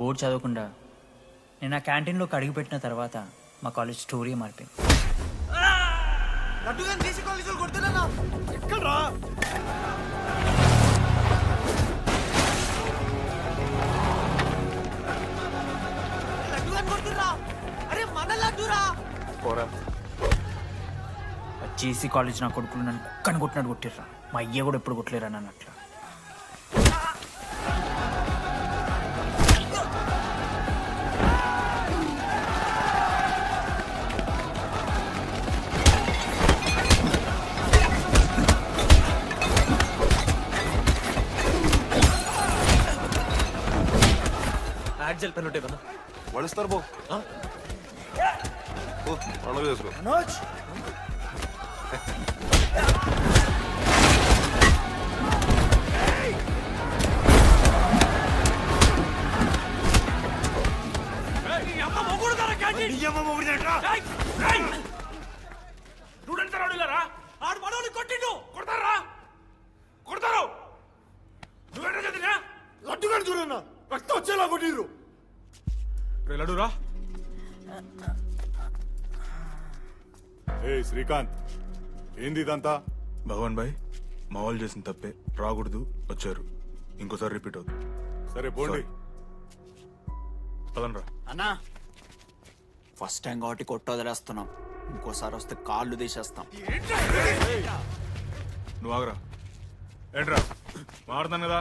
Board చదవకుండా నేను ఆ క్యాంటీన్లోకి అడుగుపెట్టిన తర్వాత మా కాలేజ్ స్టోరీ మారిపోయింది. జేసీ కాలేజ్ నా కొడుకులు నన్ను కుక్కని కొట్టినట్టు కొట్టిర్రా. మా అయ్య కూడా ఎప్పుడు కొట్టలేరా నన్ను అట్లా? యాడ్ జల్ పెన్ ఉంటాయి కదా వడిస్తారు బో పండుగ చేసుకో. మనోజ్. ఆడు మనోని కొట్టిండు. కొడతారా? కొడతారు. నువ్వేంటో చదివినా లడ్డు గాని చూడన్నా. రక్తం వచ్చేలా కొట్టిర్రు లడురా ఏ శ్రీకాంత్ ఏంది ఇదంతా? భగవాన్ భాయ్ మా వాళ్ళు చేసిన తప్పే. రాకూడదు వచ్చారు. ఇంకోసారి రిపీట్ అవుతుంది. సరే పోండి. పదనరా అన్నా ఫస్ట్ టైం కాబట్టి కొట్టొదిలేస్తున్నాం ఇంకోసారి వస్తే కాళ్ళు తీసేస్తాం. నువ్వు ఆగరా. ఏంట్రా? మారుతాను కదా.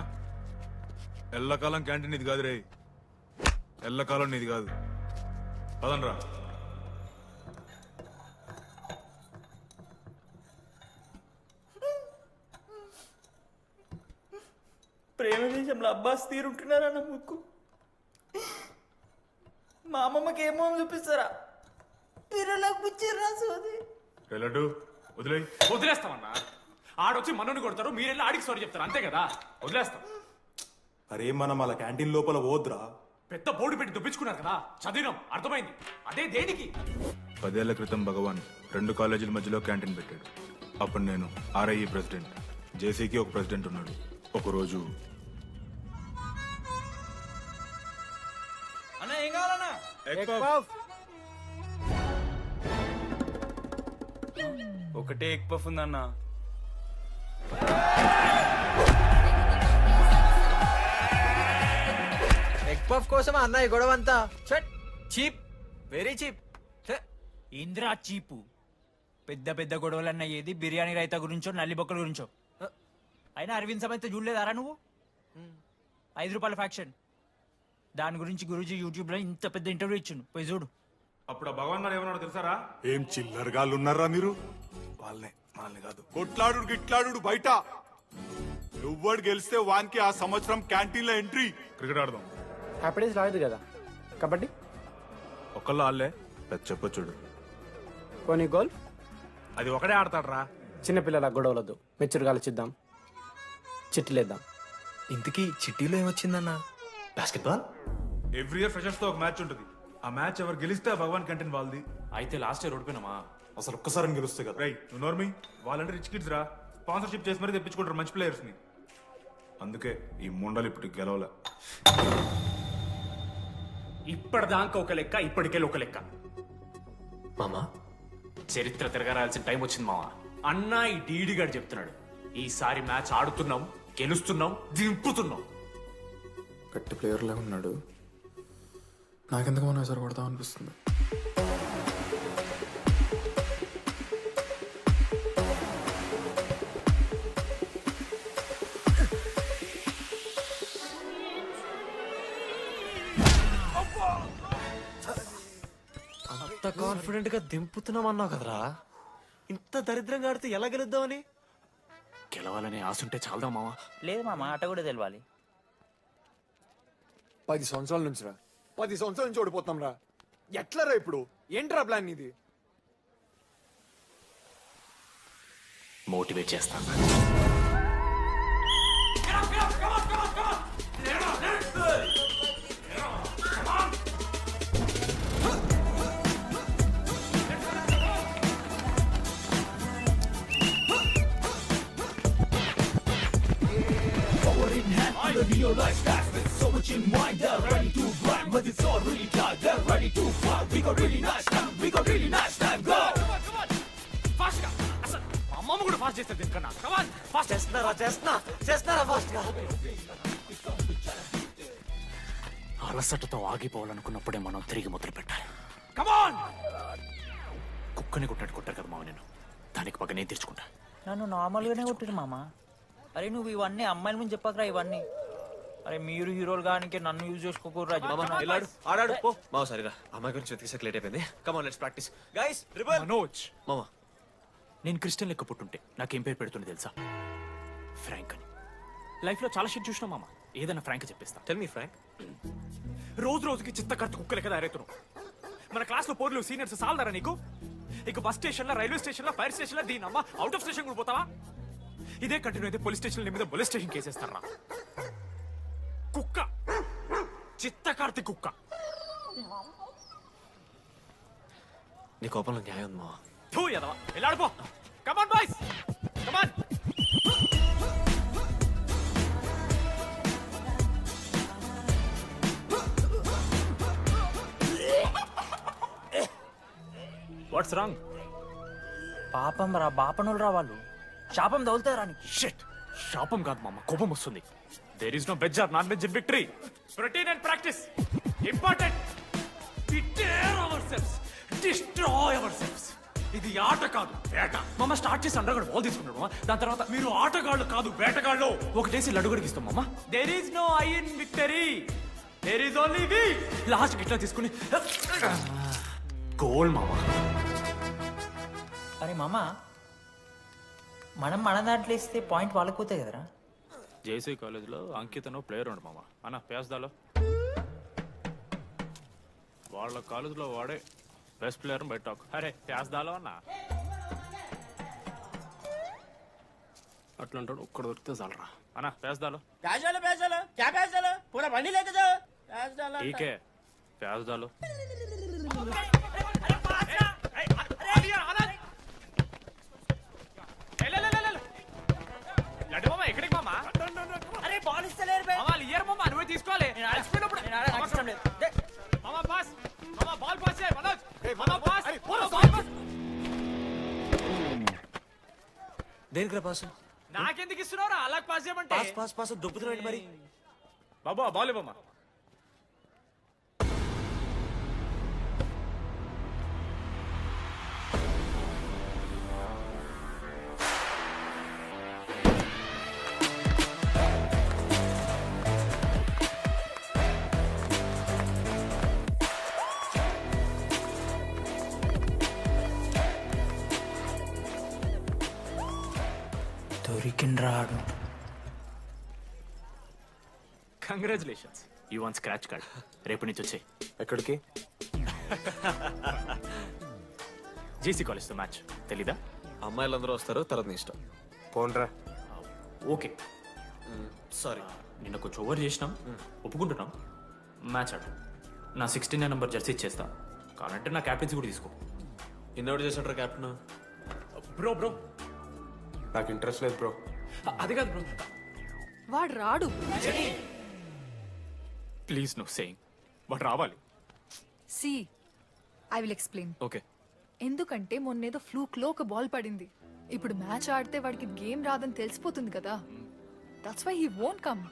ఎల్లకాలం క్యాంటీన్ ఇది కాదు రే ఎల్లకాలం నీది కాదు. పదనరా ప్రేమ దేశంలో అబ్బాస్ తీరుంటున్నారా నా ముక్కు? మా అమ్మమ్మకి ఏమో చూపిస్తారా? పిల్లలకు పుచ్చిర్రా సోది. లడ్డు? వదిలే వదిలేస్తామన్నా? ఆడొచ్చి మనోని కొడతారు మీరెళ్ళి ఆడికి సారీ చెప్తారు అంతే కదా? వదిలేస్తాం. అరే మనం అలా క్యాంటీన్ లోపల పోద్రా పెద్ద బోర్డు పెట్టి దుబ్బించుకున్నారు కదా? చదివినాం. అర్థమైంది. అదే దేనికి? పదేళ్ళ క్రితం భగవాన్ రెండు కాలేజీల మధ్యలో క్యాంటీన్ పెట్టాడు. అప్పుడు నేను ఆర్ఐఈ ప్రెసిడెంట్ జేసీకి ఒక ప్రెసిడెంట్ ఉన్నాడు. ఒకరోజు అన్న ఏం కావాలన్నా? ఒకటే ఎగ్ పఫ్ ఉందన్న. పఫ్ కోసం అన్న ఈ గొడవ అంతా cheap very cheap Indra cheap. పెద్ద పెద్ద గొడవలన్న ఏది బిర్యానీ రైతా గురించో నల్లి బొక్కల గురించో? అయినా అరవింద్ సమేత చూడలేదారా నువ్వు? ఐదు రూపాయల ఫ్యాక్షన్ దాని గురించి గురూజీ యూట్యూబ్లో ఇంత పెద్ద ఇంటర్వ్యూ ఇచ్చిండు. పోయి చూడు. అప్పుడు భగవాన్ గారు ఏమన్నాడు తెలుసారా? ఏం చిల్లరగాళ్ళు ఉన్నారా మీరు? వాళ్ళనే మనల్ని కాదు. కొట్లాడు గిట్లాడు బయట. ఎవ్వడు గెలిస్తే వానికి ఆ సంవత్సరం క్యాంటీన్లో ఎంట్రీ. క్రికెట్ ఆడదాం. హ్యాపీడేస్ రాలేదు కదా. కబడ్డీ ఒకళ్ళు ఆళ్ళే పెద్ద చెప్పొచ్చుడు పోనీ గోల్? అది ఒకడే ఆడతాడు రా చిన్నపిల్లల గొడవలొద్దు. మెచ్యూర్గా ఆలోచిద్దాం చిట్లేద్దాం ఇంతకీ చిట్టీలో ఏమొచ్చిందన్న? బాస్కెట్బాల్ ఎవ్రీ ఇయర్ ఫ్రెషర్స్తో ఒక మ్యాచ్ ఉంటుంది. ఆ మ్యాచ్ ఎవరు గెలిస్తే ఆ భగవాన్ కంటెంట్ వాళ్ళది. అయితే లాస్ట్ ఇయర్ ఓడిపోయినామా? అసలు ఒక్కసారి గెలుస్తాయి కదా. రై నువ్వు నోర్మి వాళ్ళంటే రిచ్ కిడ్స్ రా. స్పాన్సర్షిప్ చేసి మరీ తెప్పించుకుంటారు మంచి ప్లేయర్స్ని. అందుకే ఈ ముండలు ఇప్పుడు గెలవలే. ఇప్పటిదాకా ఒక లెక్క ఇప్పటికెళ్ళి ఒక లెక్క. మామా? చరిత్ర తిరగరాల్సిన టైం వచ్చింది మావా. అన్నా ఈ డీడీ గారు చెప్తున్నాడు ఈసారి మ్యాచ్ ఆడుతున్నాం గెలుస్తున్నాం దింపుతున్నాం. గట్టి ప్లేయర్లా ఉన్నాడు. నాకెందుకు మనం ఎసరు కొడతాం అనిపిస్తుంది. కాన్ఫిడెంట్గా దింపుతున్నాం అన్నావు కదరా. ఇంత దరిద్రంగా ఆడితే ఎలా గెలుద్దామని? గెలవాలనే ఆశ ఉంటే చాలదా మావా లేదు మా మాట కూడా తెలవాలి. పది సంవత్సరాల నుంచి రా పది సంవత్సరాల నుంచి ఓడిపోతాం రా ఎట్లా రా ఇప్పుడు? ఏంట్రా ప్లాన్ ఇది మోటివేట్ చేస్తాను. Realize that with so much in mind, they're ready to ఫాస్ట్గా. అసలు మా అమ్మమ్మ కూడా ఫాస్ట్ చేస్తారు దీనికన్నా కమాన్ ఫాస్ట్ చేస్తున్నారా చేస్తున్నా? చేస్తున్నారా ఫాస్ట్గా? అలసటతో ఆగిపోవాలనుకున్నప్పుడే మనం తిరిగి మొదలు పెట్టాలి. కమాన్ కుక్కని కొట్టాడు కొట్టారు కదా మావ నేను దానికి పగ నేను తెచ్చుకుంటా నన్ను నార్మల్గానే కొట్టిరు మామ. అరే నువ్వు ఇవన్నీ అమ్మాయిల ముందు చెప్పకరా ఇవన్నీ. అరే మీరు హీరోలు కానీ నన్ను యూజ్ చేసుకోకూడరా మామ వెళ్ళాడు ఆడాడు పో. మామ సరిగా. అమ్మాయి గురించి వెతికేసరికి లేట్ అయిపోయింది. Let's practice guys rebel Manoj. మామ. నేను క్రిస్టియన్ లెక్క పుట్టుంటే నాకేం పేరు పెడుతుంది తెలుసా? ఫ్రాంక్ అని. లైఫ్లో చాలా షిట్ చూసినా మామ. ఏదైనా ఫ్రాంక్ చెప్పేస్తా. టెల్ మీ ఫ్రాంక్ రోజు రోజుకి చిత్తకర్త కుక్కలు కదా అరేతున్నావు మన క్లాస్లో పోర్లు సీనియర్స్ సాలదారా నీకు? ఇక బస్ స్టేషన్లో రైల్వే స్టేషన్లో ఫైర్ స్టేషన్లో దీని అమ్మ అవుట్ ఆఫ్ స్టేషన్ కూడా పోతావా? ఇదే కంటిన్యూ అయితే పోలీస్ స్టేషన్ మీద పోలీస్ స్టేషన్ కేసేస్తారా? కుక్క చిత్తకార్తి కుక్క నీ కోపంలో న్యాయం ఉంది థూ ఎదవా వెళ్ళాడిపో come on boys come on what's wrong పాపం రా బాపనులు రా వాళ్ళు. శాపం తగులుతారా షిట్ శాపం కాదు మామ కోపం వస్తుంది. There is no veg or non veg victory protein and practice important prepare our cells destroy our cells ఇది ఆట కాదు వేట. మామ స్టార్ట్ చేసి అండర్గడ్ బాల్ తీసుకున్నాడు దాని తర్వాత మీరు ఆటగాళ్ళు కాదు వేటగాళ్ళు. ఒకటేసి లడుగుడికి ఇస్తాం మామ. There is no I in victory there is only we last గిట్లా తీసుకుని. గోల్ మామ. అరే మామా మనం మన దాంట్లో ఇస్తే పాయింట్ వాళ్ళకి పోతాయి కదరా. జేసీ కాలేజీలో అంకితను ప్లేయర్ ఉండు మామ. అన్న పేస్తాలో వాళ్ళ కాలేజీలో వాడే బెస్ట్ ప్లేయర్ బయట అరే పేస్తాలో అన్న. అట్లాంటి ఒక్కడ దొరికితే చాలరా. అన్న పేస్తాలో పేసాలు పేసాలు క్యా పేసాలు పూరా బండి లేదు పేసాలు టీకే పేస్తాలో దేనికి పాస్ నాకెందుకు ఇస్తున్నావురా అలా పాస్ చేయమంటే. పాస్ పాస్ పాస్ దొబ్బుతున్నాడు మరి? బాబు ఆ ఇవ్వమ్మా దొరికిండ్రాడు congratulations you won scratch card రేపు నుంచి వచ్చే ఎక్కడికి? జేసీ కాలేజ్తో మ్యాచ్ తెలీదా? అమ్మాయిలందరూ వస్తారు తర్వాత నీ ఇష్టం. పోన్రా. ఓకే సారీ నిన్న కొంచెం ఓవర్ చేసినాం. ఒప్పుకుంటున్నాం. మ్యాచ్ ఆడు. నా సిక్స్టీ నైన్ నెంబర్ జెర్సీ ఇచ్చేస్తా. కావాలంటే నా క్యాప్టెన్సీ కూడా తీసుకో. ఇన్నోటి చేసాడు కెప్టెన్ బ్రో బ్రో నాకు ఇంట్రెస్ట్ లేదు బ్రో అది కాదు బ్రో వాడు రాడు. ప్లీజ్ నో సేయింగ్ బట్ రావాలి. See I will explain. Okay. ఎందుకంటే మొన్నేదో ఫ్లూక్లో ఒక బాల్ పడింది. ఇప్పుడు మ్యాచ్ ఆడితే వాడికి గేమ్ రాదని తెలిసిపోతుంది కదా. That's why he won't come